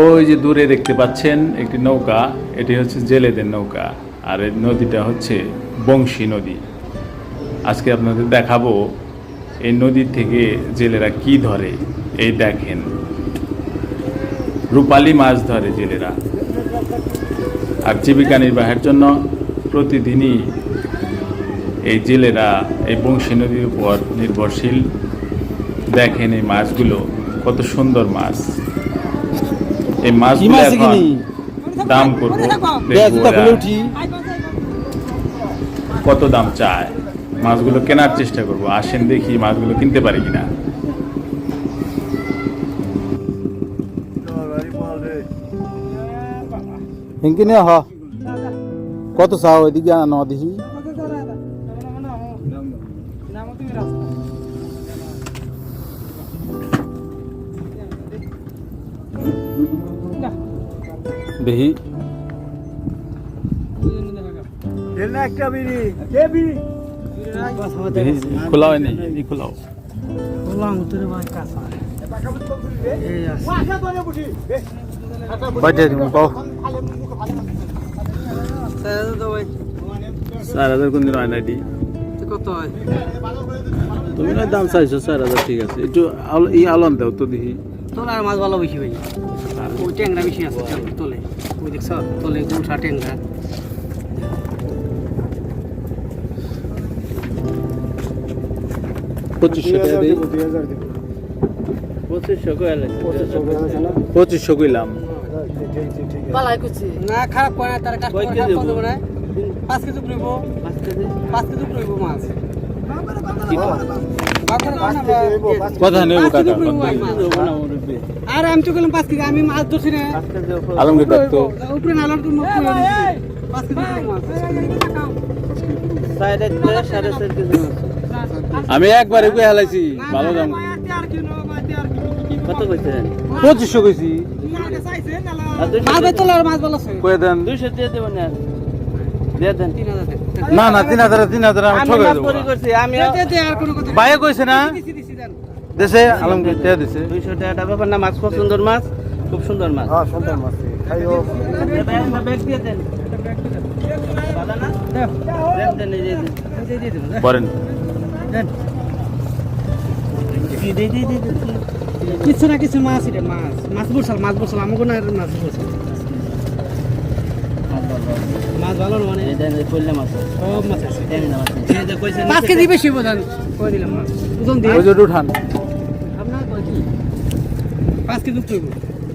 ওই যে দূরে দেখতে পাচ্ছেন একটি নৌকা, এটি হচ্ছে জেলেদের নৌকা, আর এই নদীটা হচ্ছে বংশী নদী। আজকে আপনাদের দেখাবো এই নদীর থেকে জেলেরা কি ধরে, এই দেখেন। রূপালী মাছ ধরে জেলেরা। আর জীবিকা নির্বাহের জন্য প্রতিদিনই এই জেলেরা এই বংশী নদীর উপর নির্ভরশীল। দেখেন এই মাছগুলো, কত সুন্দর মাছ। এই মাছগুলো মাছ এখন কিনি? দাম করব। কত দাম চায়? মাছগুলো কেনার চেষ্টা করব। আসেন দেখি মাছগুলো কিনতে পারি কিনা। কত চাও? এদিকে আনো দেখি। দেখি খোলা হয়নি খোলাও। চার হাজার হয় না এটি? কত হয় তুমি না দাম চাইছো চার হাজার ঠিক আছে। একটু ই আলন দাও তো দেখি। তোর আর মাছ ভালো বেশি ভাই ওই ট্যাংরা বেশি আছে তোলে। ওই দেখছ তোলে গুলশা ট্যাংরা। পঁচিশশো টাকা দিই। পঁচিশশো কইলাম। না খারাপ করে তার কেজি পাঁচ কেজি পাঁচ কেজি? পাঁচ কেজি মাছ। কথা নেব কাকা। আর আমি তো গেলাম পাঁচ কেজি আমি মাছ ধরছি না। আলমগীর ডাকতো উপরে নালার তো কেজি আমি একবারে কই হালাইছি ভালো দাম। কত কইছে পঁচিশশো কইছি। মাছ মাছ কয়ে দেন। দুইশো দিয়ে দেবেন দিয়ে দেন। তিন হাজার দেন। না না তিন হাজার তিন হাজার আমি ঠকে মাছ দেবো। বাইরে কইছে না? দিছি, দিছি, দেন। দেশে আলমগীর টাকা দিছে। দুইশো টাকা ব্যাপার না মাছ খুব সুন্দর মাছ খুব সুন্দর মাছ। ব্যাগ দিয়ে দেন। ভালো না? দেন, দেন, এই যে দেন। দিয়ে, দিয়ে দেবো, দে। বলেন। কিছু না কিছু মাছ মাছ। মাছ বলছাল মাছ বলছাল আমাকে না মাছ বলছাল মাছ ভালো না মানে? এই দেন, এই পল্লে মাছ সব মাছ আছে। পাঁচ কেজি বেশি বোঝান করে দিলাম মাছ? ওজন দিয়ে। যে উঠান। আপনার কি? পাঁচ কেজি